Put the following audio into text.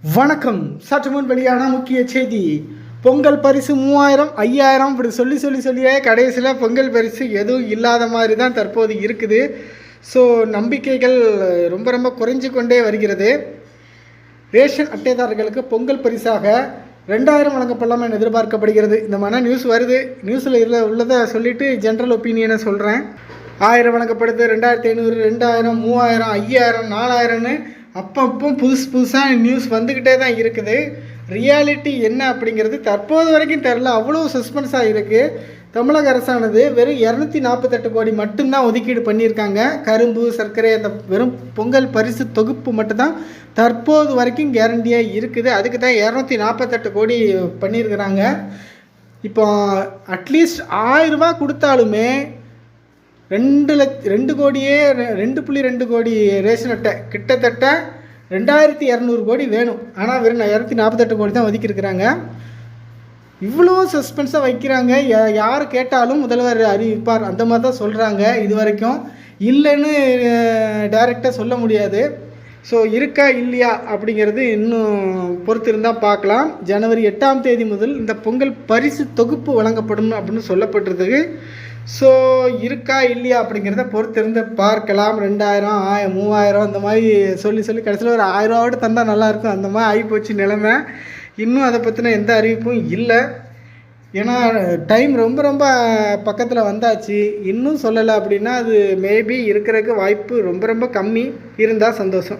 வணக்கம். சற்று முன் வெளியான முக்கிய செய்தி. பொங்கல் பரிசு மூவாயிரம் ஐயாயிரம் இப்படி சொல்லி சொல்லி சொல்லியே கடைசியில் பொங்கல் பரிசு எதுவும் இல்லாத மாதிரி தான் தற்போது இருக்குது. ஸோ நம்பிக்கைகள் ரொம்ப ரொம்ப குறைஞ்சு கொண்டே வருகிறது. ரேஷன் அட்டைதாரர்களுக்கு பொங்கல் பரிசாக ரெண்டாயிரம் வழங்கப்படலாம் என எதிர்பார்க்கப்படுகிறது. இந்த மாதிரி நியூஸ் வருது. நியூஸில் இல்லை உள்ளதை சொல்லிட்டு ஜென்ரல் ஒப்பீனியனை சொல்கிறேன் ஆயிரம் வழங்கப்படுது ரெண்டாயிரத்தி ஐநூறு ரெண்டாயிரம் மூவாயிரம் ஐயாயிரம் நாலாயிரம்னு அப்பப்போ புதுசு புதுசாக நியூஸ் வந்துக்கிட்டே தான் இருக்குது. ரியாலிட்டி என்ன அப்படிங்கிறது தற்போது வரைக்கும் தெரில அவ்வளோ சஸ்பென்ஸாக இருக்குது தமிழக அரசானது வெறும் இரநூத்தி நாற்பத்தெட்டு கோடி மட்டும்தான் ஒதுக்கீடு பண்ணியிருக்காங்க. கரும்பு சர்க்கரை அந்த வெறும் பொங்கல் பரிசு தொகுப்பு மட்டும்தான் தற்போது வரைக்கும் கேரண்டியாக இருக்குது. அதுக்கு தான் இரநூத்தி நாற்பத்தெட்டு கோடி பண்ணியிருக்கிறாங்க. இப்போ அட்லீஸ்ட் ஆயிரரூபா கொடுத்தாலுமே ரெண்டு லட்ச ரெண்டு கோடியே ரெண்டு புள்ளி ரெண்டு கோடி ரேஷன் அட்டை. கிட்டத்தட்ட ரெண்டாயிரத்தி இரநூறு கோடி வேணும். ஆனால் வெறும் இரநூத்தி நாற்பத்தெட்டு கோடி தான் ஒதுக்கியிருக்கிறாங்க. இவ்வளோ சஸ்பென்ஸாக வைக்கிறாங்க. யா- யார் கேட்டாலும் முதல்வர் அறிவிப்பார். அந்த மாதிரி தான் சொல்கிறாங்க இது வரைக்கும் இல்லைன்னு டைரெக்டாக சொல்ல முடியாது. ஸோ இருக்கா இல்லையா அப்படிங்கிறது இன்னும் பொறுத்திருந்தால் பார்க்கலாம். ஜனவரி எட்டாம் தேதி முதல் இந்த பொங்கல் பரிசு தொகுப்பு வழங்கப்படும் அப்படின்னு சொல்லப்பட்டிருக்கு ஸோ இருக்கா இல்லையா அப்படிங்கிறத பொறுத்திருந்து பார்க்கலாம். ரெண்டாயிரம் ஆயிரம் மூவாயிரம் அந்த மாதிரி சொல்லி சொல்லி கடைசியில் ஒரு ஆயிரம் ரூபாவோட தந்தால் நல்லாயிருக்கும் அந்த மாதிரி ஆகிப்போச்சு நிலமை. இன்னும் அதை பற்றின எந்த அறிவிப்பும் இல்லை. ஏன்னா டைம் ரொம்ப ரொம்ப பக்கத்தில் வந்தாச்சு. இன்னும் சொல்லலை அப்படின்னா அது மேபி இருக்கிறதுக்கு வாய்ப்பு ரொம்ப ரொம்ப கம்மி. இருந்தால் சந்தோஷம்.